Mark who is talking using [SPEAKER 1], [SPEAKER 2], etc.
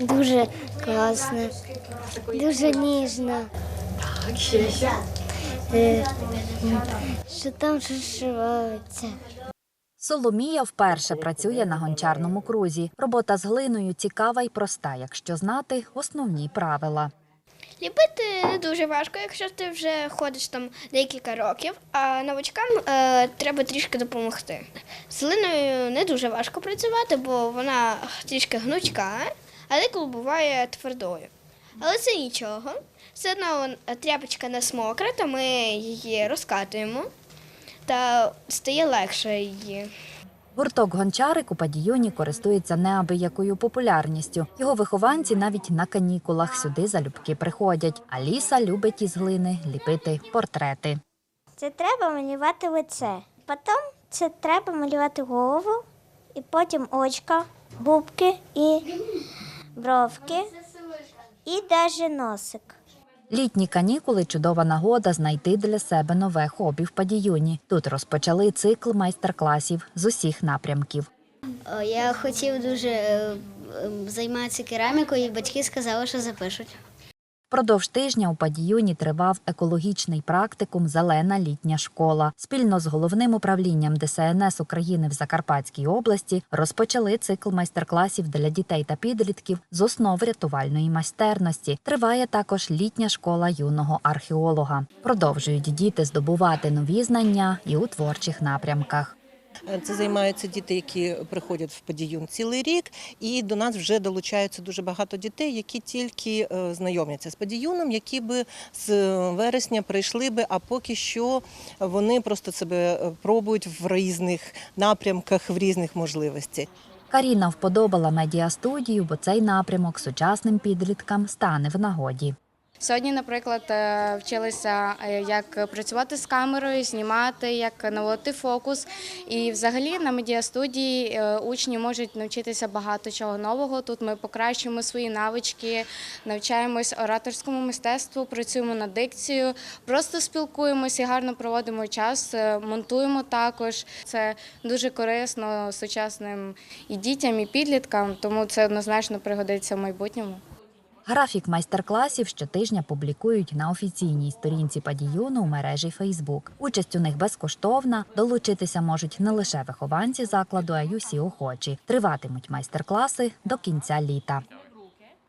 [SPEAKER 1] Дуже класно, дуже ніжно. Е, Що там шишивається.
[SPEAKER 2] Соломія вперше працює на гончарному крузі. Робота з глиною цікава і проста, якщо знати основні правила.
[SPEAKER 3] Ліпити не дуже важко, якщо ти вже ходиш там декілька років, а новачкам е, треба трішки допомогти. З глиною не дуже важко працювати, бо вона трішки гнучка, а деколи буває твердою. Але це нічого. Все одно тряпочка не мокра, то ми її розкатуємо та стає легше її.
[SPEAKER 2] Гурток гончарик у падіюні користується неабиякою популярністю. Його вихованці навіть на канікулах сюди залюбки приходять. Аліса любить із глини ліпити портрети.
[SPEAKER 1] Це треба малювати лице. Потім це треба малювати голову, і потім очка, губки і бровки, і навіть носик.
[SPEAKER 2] Літні канікули чудова нагода знайти для себе нове хобі в падіюні. Тут розпочали цикл майстер-класів з усіх напрямків.
[SPEAKER 4] Я хотів дуже е, займатися керамікою, і батьки сказали, що запишуть.
[SPEAKER 2] Впродовж тижня у падіюні тривав екологічний практикум Зелена літня школа. Спільно з головним управлінням ДСНС України в Закарпатській області розпочали цикл майстер-класів для дітей та підлітків з основ рятувальної майстерності. Триває також літня школа юного археолога. Продовжують діти здобувати нові знання і у творчих напрямках.
[SPEAKER 5] Це займаються діти, які приходять в подіюн цілий рік, і до нас вже долучаються дуже багато дітей, які тільки е, знайомляться з подіюном, які би з вересня прийшли би, а поки що вони просто себе е, пробують в різних напрямках, в різних можливостях.
[SPEAKER 2] Каріна вподобала медіастудію, бо цей напрямок сучасним підліткам стане в нагоді.
[SPEAKER 6] Сьогодні, наприклад, е, вчилися, е, як працювати з камерою, знімати, як наводити фокус. І взагалі на медіастудії е, учні можуть навчитися багато чого нового. Тут ми покращуємо свої навички, навчаємось ораторському мистецтву, працюємо над дикцією, просто спілкуємося і гарно проводимо час, монтуємо також. Це дуже корисно сучасним і дітям, і підліткам, тому це однозначно пригодиться в майбутньому.
[SPEAKER 2] Графік майстер-класів щотижня публікують на офіційній сторінці падіюну у мережі Фейсбук. Участь у них безкоштовна. Долучитися можуть не лише вихованці закладу, а й усі охочі. Триватимуть майстер-класи до кінця літа.